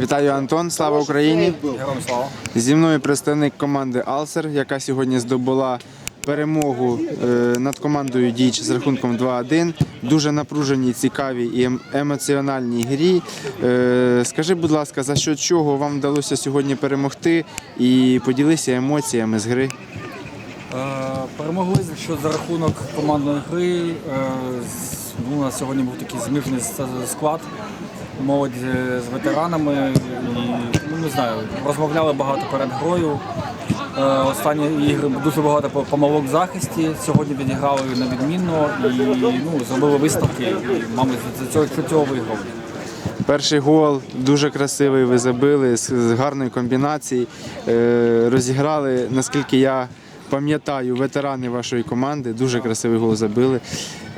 Вітаю Антон, слава Україні! Зі мною представник команди Алсер, яка сьогодні здобула перемогу е, над командою Діч з рахунком 2-1. Дуже напруженій, цікавій і ем- емоціональній грі. Е, Скажи, будь ласка, за що чого вам вдалося сьогодні перемогти і поділися емоціями з гри? Е, Перемогли що за рахунок командної гри. У нас сьогодні був такий змішаний склад. Молодь е, з ветеранами. І, ну, не знаю, розмовляли багато перед грою. Е, Останні ігри дуже багато помилок в захисті. Сьогодні відіграли на відмінно і ну, зробили виставки. І, мабуть, за цього, цього виграли. Перший гол дуже красивий. Ви забили з з гарної комбінації. Е, Розіграли, наскільки я пам'ятаю, ветерани вашої команди. Дуже красивий гол забили.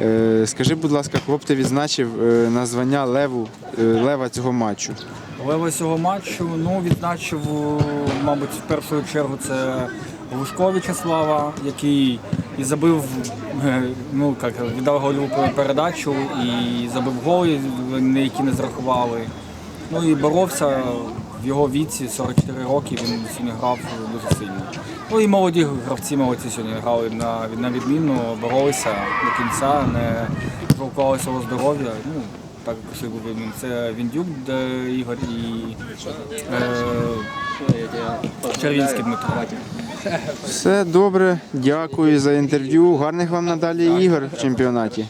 Е, Скажи, будь ласка, б ти відзначив е, на звання леву, е, лева цього матчу? Лева цього матчу, ну, відзначив, мабуть, в першу чергу це Глушко В'ячеслава, який і забив, ну, як, віддав гольову передачу і забив гол, які не зрахували. Ну і боровся в його віці, 44 роки, він грав дуже сильно. Ну і молоді гравці молодці сьогодні грали на, на відмінно, боролися до кінця, не жалкували свого здоров'я. Ну, так був. Це Віндюк де Ігор і е, Червінський Дмитро. Все добре, дякую за інтерв'ю. Гарних вам надалі ігор в чемпіонаті.